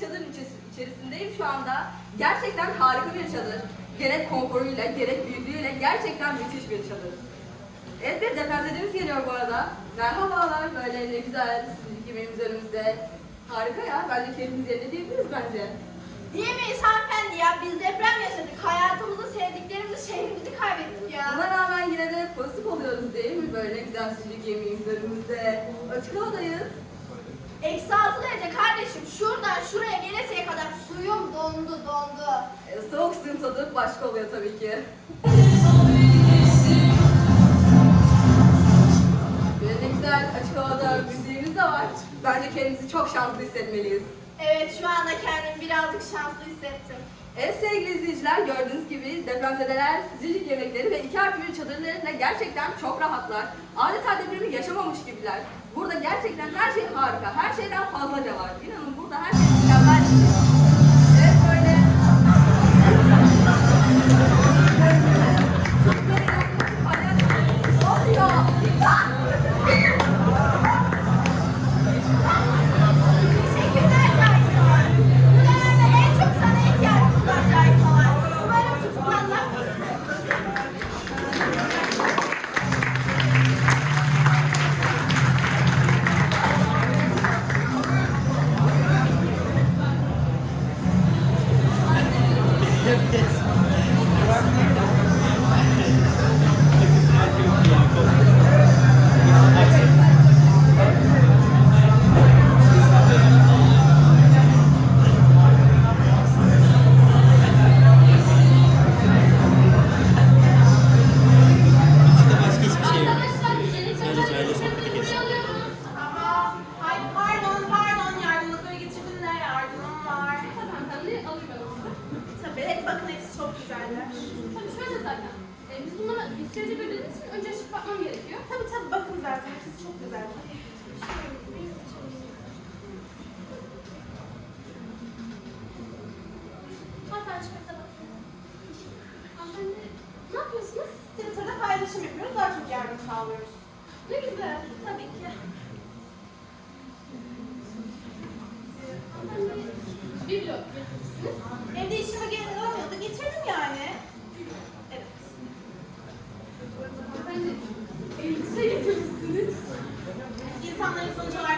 Çadırın içeris- içerisindeyim şu anda. Gerçekten harika bir çadır. Gerek konforuyla, gerek büyüklüğüyle gerçekten müthiş bir çadır. Evet bir depremzedemiz geliyor bu arada. Merhabalar, böyle ne güzel sizin yemeğimiz önümüzde. Harika ya, bence keyfimiz yerinde diyebiliriz bence. Diyemeyiz hanımefendi ya. Biz deprem yaşadık. Hayatımızı, sevdiklerimizi, şehrimizi kaybettik ya. Buna rağmen yine de pozitif oluyoruz değil mi? Böyle güzel sıcak yemeğimiz önümüzde. Açık havadayız. Eksi altı derece kardeşim. Şuradan şuraya geleseye kadar suyum dondu dondu. Ee, Soğuk suyun tadı başka oluyor tabii ki. Böyle ne güzel açık havada müziğimiz de var. Bence kendimizi çok şanslı hissetmeliyiz. Evet şu anda kendimi birazcık şanslı hissettim. Evet sevgili izleyiciler gördüğünüz gibi depremzedeler sıcacık yemekleri ve iki artı bir çadırlarıyla gerçekten çok rahatlar. Adeta depremi yaşamamış gibiler. Burada gerçekten her şey harika, her şeyden fazlaca var. İnanın burada her şey yapıyorsunuz? Twitter'da paylaşım yapıyoruz daha çok yardım sağlıyoruz. Ne güzel. Tabii ki. Bir blok getirmişsiniz. Evde işime geri olmuyordu getirdim yani. Evet. Hanımefendi elbise getirmişsiniz. İnsanların sonuç olarak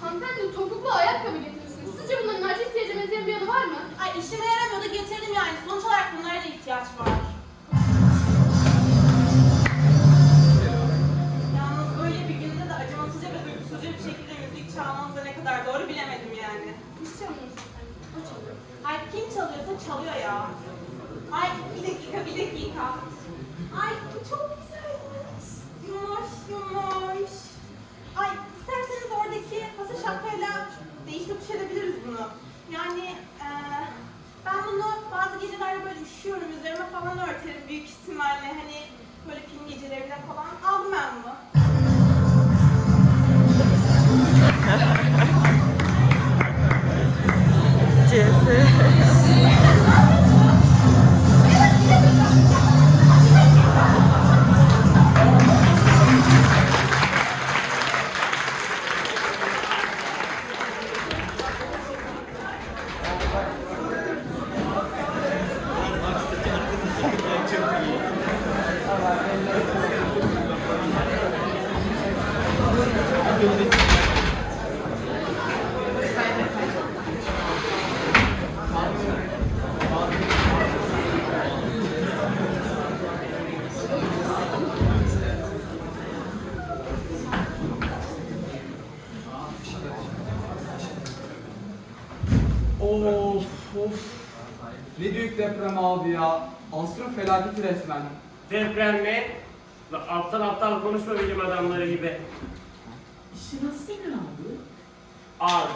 Hanımefendi topuklu ayakkabı getirmişsiniz. Sizce bunların acil ihtiyaca benzeyen bir yanı var mı? Ay işime yaramıyordu getirdim yani. Sonuç olarak bunlara da ihtiyaç var. Yalnız böyle bir günde de acımasızca ve duygusuzca bir şekilde müzik çalmanız da ne kadar doğru bilemedim yani. Hiç çalmıyorsunuz. O çalıyor. Ay kim çalıyorsa çalıyor ya. Ay bir dakika bir dakika. Ay çok. Yumuş. Ay isterseniz oradaki pasa şapkayla değiştirip düşürebiliriz bunu. Yani eee ben bunu bazı gecelerde böyle üşüyorum üzerime falan örterim büyük ihtimalle hani Of of. Ne büyük deprem abi ya. Asrın felaketi resmen. Deprem mi? Lan Aptal aptal konuşma bilim adamları gibi. İşi nasıl senin abi? Al.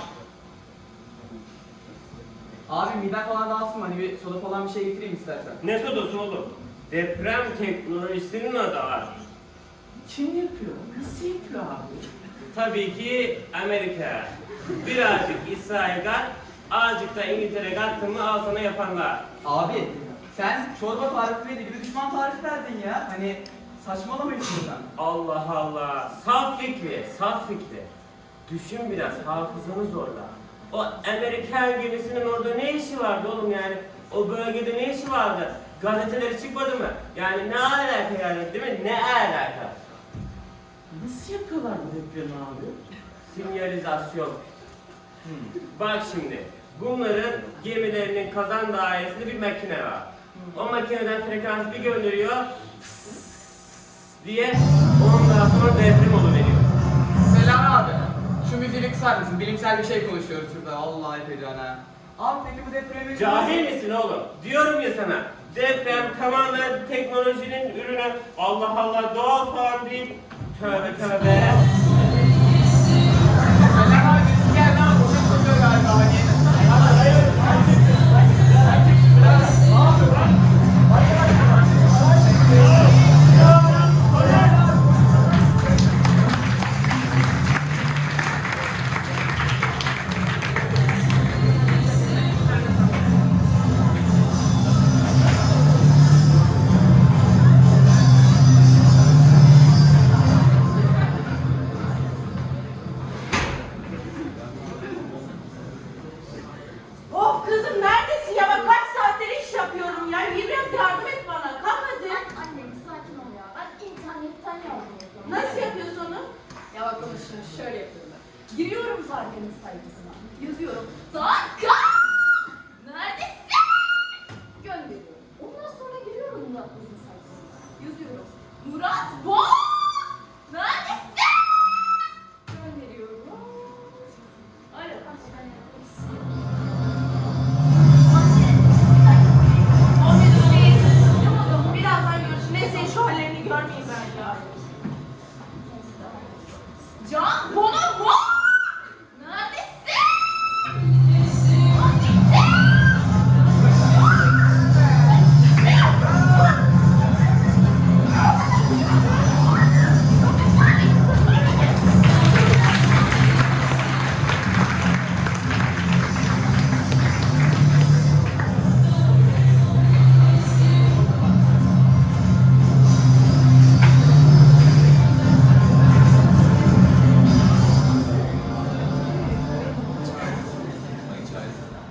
Abi miden falan dağılsın? Hani bir soda falan bir şey getireyim istersen. Ne sodası oğlum? deprem teknolojisinin adı var. Kim yapıyor? Nasıl yapıyor abi? Tabii ki Amerika. Birazcık İsrail azıcık da İngiltere kattı mı al sana yapanlar. Abi sen çorba tarifi verdi gibi düşman tarifi verdin ya. Hani saçmalamayın sen. Allah Allah. Saf fikri, saf fikri. Düşün biraz, hafızanı zorla. O Amerikan gemisinin orada ne işi vardı oğlum yani? O bölgede ne işi vardı? Gazeteleri çıkmadı mı? Yani ne alaka yani değil mi? Ne alaka? Nasıl yapıyorlar bu depremi abi? Sinyalizasyon. Bak şimdi, bunların gemilerinin kazan dairesinde bir makine var. O makineden frekans bir gönderiyor diye ondan sonra deprem oluveriyor. Selam abi. Şu müziği kısar mısın? Bilimsel bir şey konuşuyoruz şurada. Allah efecan ha. Abi peki bu depremi... Cahil misin oğlum? Diyorum ya sana. Deprem tamamen teknolojinin ürünü. Allah Allah doğal falan değil. Tövbe tövbe. Nasıl yapıyorsun onu? Ya bak onu şimdi şöyle yapıyorum ben. Giriyorum Tarkan'ın sayfasına. Yazıyorum. Tarkan!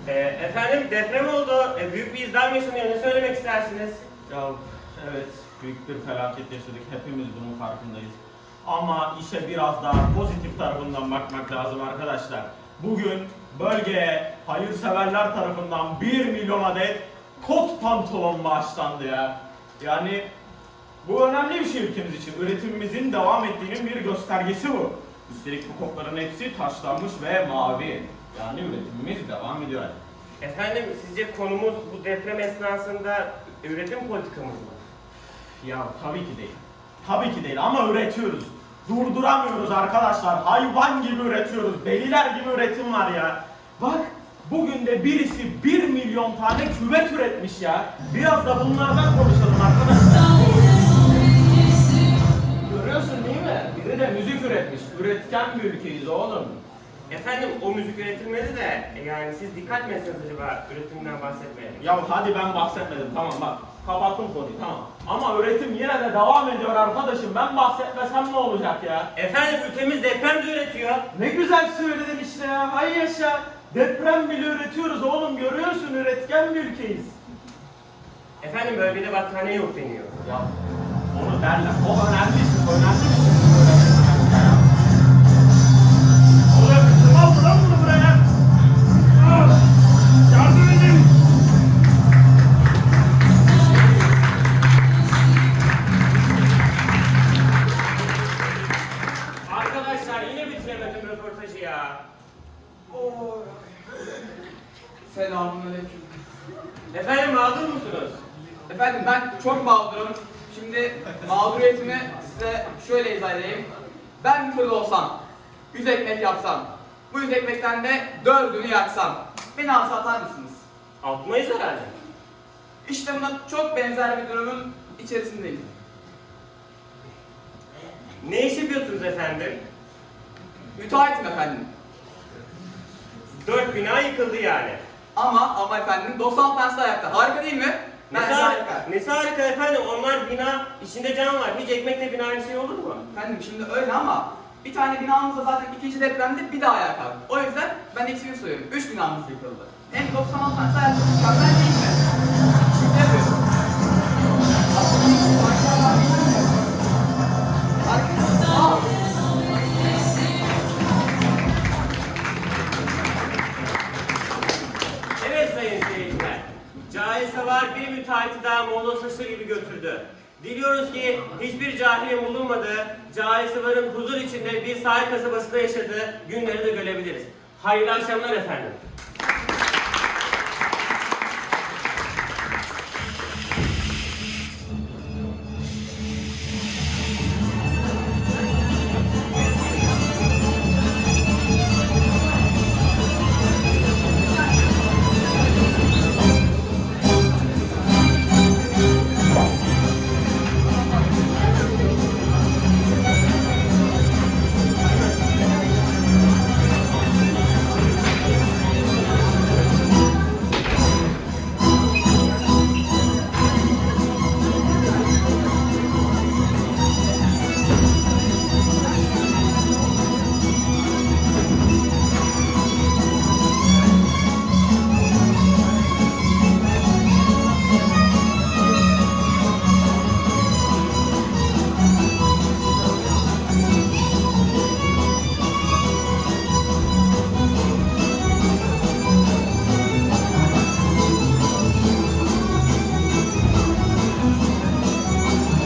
Ee, efendim deprem oldu. Ee, büyük bir izdam yaşanıyor. Ne söylemek istersiniz? Ya evet büyük bir felaket yaşadık. Hepimiz bunun farkındayız. Ama işe biraz daha pozitif tarafından bakmak lazım arkadaşlar. Bugün bölgeye hayırseverler tarafından 1 milyon adet kot pantolon bağışlandı ya. Yani bu önemli bir şey ülkemiz için. Üretimimizin devam ettiğinin bir göstergesi bu. Üstelik bu kotların hepsi taşlanmış ve mavi. Yani üretimimiz devam ediyor. Efendim sizce konumuz bu deprem esnasında üretim politikamız mı? Ya tabii ki değil. Tabii ki değil ama üretiyoruz. Durduramıyoruz arkadaşlar. Hayvan gibi üretiyoruz. Deliler gibi üretim var ya. Bak bugün de birisi 1 milyon tane küvet üretmiş ya. Biraz da bunlardan konuşalım arkadaşlar. Görüyorsun değil mi? Biri de müzik üretmiş. Üretken bir ülkeyiz oğlum. Efendim o müzik üretilmedi de e, yani siz dikkat mi etsiniz acaba üretimden bahsetmeye? Ya hadi ben bahsetmedim tamam bak. Kapattım konuyu tamam. Ama üretim yine de devam ediyor arkadaşım. Ben bahsetmesem ne olacak ya? Efendim ülkemiz deprem de üretiyor. Ne güzel söyledin işte ya. Hay yaşa. Deprem bile üretiyoruz oğlum. Görüyorsun üretken bir ülkeyiz. Efendim bölgede battaniye yok deniyor. Ya onu derler. O önemli. Önemli mağduriyetimi size şöyle izah edeyim. Ben bir fırın olsam, 100 ekmek yapsam, bu 100 ekmekten de dördünü yaksam, beni alsa atar mısınız? Atmayız herhalde. İşte buna çok benzer bir durumun içerisindeyim. Ne iş yapıyorsunuz efendim? Müteahhitim efendim. Dört bina yıkıldı yani. Ama ama efendim 90 tanesi ayakta. Harika değil mi? Harika. nesi harika efendim? Onlar bina, içinde cam var. Hiç ekmekle bina aynı şey olur mu? Efendim şimdi öyle ama bir tane binamız da zaten ikinci depremde bir daha ayağa kalktı. O yüzden ben eksiğini söylüyorum. Üç binamız yıkıldı. Hem 96 tanesi ayakta mükemmel değil hiçbir cahilin bulunmadığı, Cahil Savar'ın huzur içinde bir sahil kasabasında yaşadığı günleri de görebiliriz. Hayırlı akşamlar efendim.